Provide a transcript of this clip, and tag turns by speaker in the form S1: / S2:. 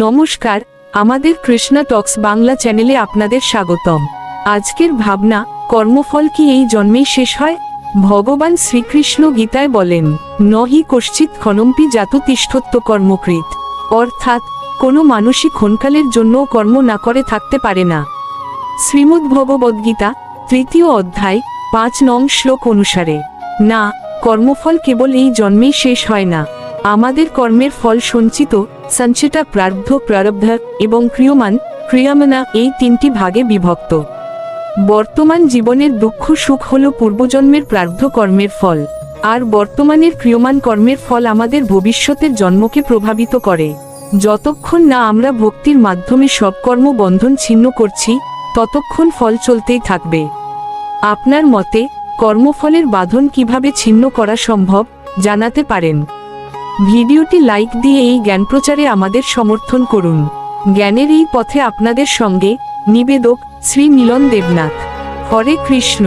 S1: নমস্কার, আমাদের কৃষ্ণা টক্স বাংলা চ্যানেলে আপনাদের স্বাগতম। আজকের ভাবনা, কর্মফল কি এই জন্মেই শেষ হয়? ভগবান শ্রীকৃষ্ণ গীতায় বলেন, নহি কশ্চিৎ ক্ষণম্পি জাত তিষ্ঠত্ব কর্মকৃত অর্থাৎ, কোনো মানুষই ক্ষণকালের জন্য কর্ম না করে থাকতে পারে না। শ্রীমদ্ ভগবদ্গীতা তৃতীয় অধ্যায়, পাঁচ নং শ্লোক অনুসারে, না, কর্মফল কেবল এই জন্মেই শেষ হয় না। আমাদের কর্মের ফল সঞ্চিত সঞ্চিতা প্রার্ধ, প্রারব্ধ এবং ক্রিয়মান, ক্রিয়ামানা এই তিনটি ভাগে বিভক্ত। বর্তমান জীবনের দুঃখ সুখ হল পূর্বজন্মের প্রার্ধ কর্মের ফল, আর বর্তমানের ক্রিয়মান কর্মের ফল আমাদের ভবিষ্যতের জন্মকে প্রভাবিত করে। যতক্ষণ না আমরা ভক্তির মাধ্যমে সব কর্ম বন্ধন ছিন্ন করছি, ততক্ষণ ফল চলতেই থাকবে। আপনার মতে, কর্মফলের বাঁধন কীভাবে ছিন্ন করা সম্ভব, জানাতে পারেন। ভিডিওটি লাইক দিয়ে এই জ্ঞান প্রচারে আমাদের সমর্থন করুন। জ্ঞানের এই পথে আপনাদের সঙ্গে নিবেদক শ্রী মিলন দেবনাথ। হরে কৃষ্ণ।